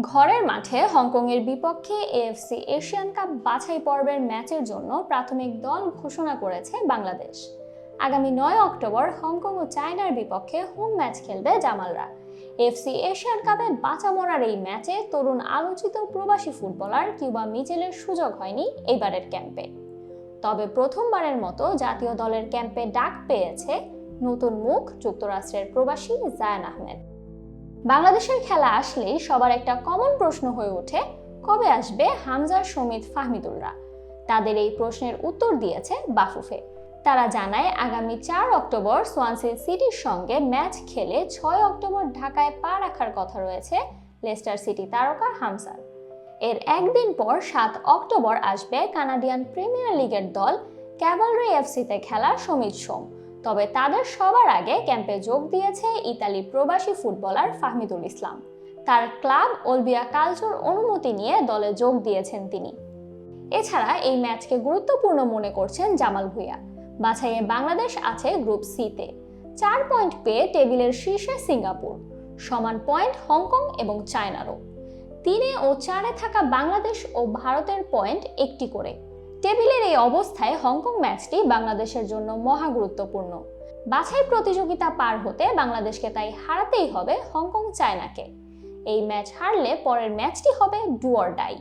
ঘরের মাঠে হংকংয়ের বিপক্ষে এএফসি এশিয়ান কাপ বাছাই পর্বের ম্যাচের জন্য প্রাথমিক দল ঘোষণা করেছে বাংলাদেশ। আগামী নয় অক্টোবর হংকং ও চায়নার বিপক্ষে হোম ম্যাচ খেলবে জামালরা। এফসি এশিয়ান কাপে বাঁচা মরার এই ম্যাচে তরুণ আলোচিত প্রবাসী ফুটবলার কিউবা মিচেলের সুযোগ হয়নি এইবারের ক্যাম্পে। তবে প্রথমবারের মতো জাতীয় দলের ক্যাম্পে ডাক পেয়েছে নতুন মুখ যুক্তরাষ্ট্রের প্রবাসী জায়ান আহমেদ। বাংলাদেশের খেলা আসলেই সবার একটা কমন প্রশ্ন হয়ে ওঠে, কবে আসবে হামজা সমিত ফাহমিদুলরা তাদের এই প্রশ্নের উত্তর দিয়েছে বাফুফে। তারা জানায়, আগামী চার অক্টোবর সোয়ানসি সিটির সঙ্গে ম্যাচ খেলে ছয় অক্টোবর ঢাকায় পা রাখার কথা রয়েছে লেস্টার সিটি তারকা হামসার এর একদিন পর সাত অক্টোবর আসবে কানাডিয়ান প্রিমিয়ার লিগের দল ক্যাভালরি এফসিতে খেলা সমিত সোম। তবে তাদের সবার আগে ক্যাম্পে যোগ দিয়েছে ইতালি প্রবাসী ফুটবলার ফাহমিদুল ইসলাম। তার ক্লাব ওলবিয়া কালচোর অনুমতি নিয়ে দলে যোগ দিয়েছেন তিনি। এছাড়া এই ম্যাচকে গুরুত্বপূর্ণ মনে করছেন জামাল ভুঁইয়া। বাছাইয়ে বাংলাদেশ আছে গ্রুপ সিতে। চার পয়েন্ট পেয়ে টেবিলের শীর্ষে সিঙ্গাপুর, সমান পয়েন্ট হংকং এবং চায়নারও। তিনে ও চারে থাকা বাংলাদেশ ও ভারতের পয়েন্ট একটি করে। টেবিলের এই অবস্থায় হংকং ম্যাচটি বাংলাদেশের জন্য মহা গুরুত্বপূর্ণ। বাছাই প্রতিযোগিতা পার হতে বাংলাদেশকে তাই হারাতেই হবে হংকং চায়নাকে। এই ম্যাচ হারলে পরের ম্যাচটি হবে ডুয়ার ডাই।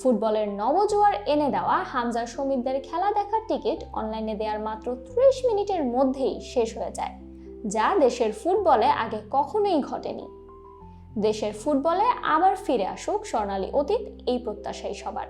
ফুটবলের নবজোয়ার এনে দেওয়া হামজা সমিতদের খেলা দেখার টিকিট অনলাইনে দেওয়ার মাত্র ত্রিশ মিনিটের মধ্যেই শেষ হয়ে যায়, যা দেশের ফুটবলে আগে কখনোই ঘটেনি। দেশের ফুটবলে আবার ফিরে আসুক স্বর্ণালী অতীত, এই প্রত্যাশাই সবার।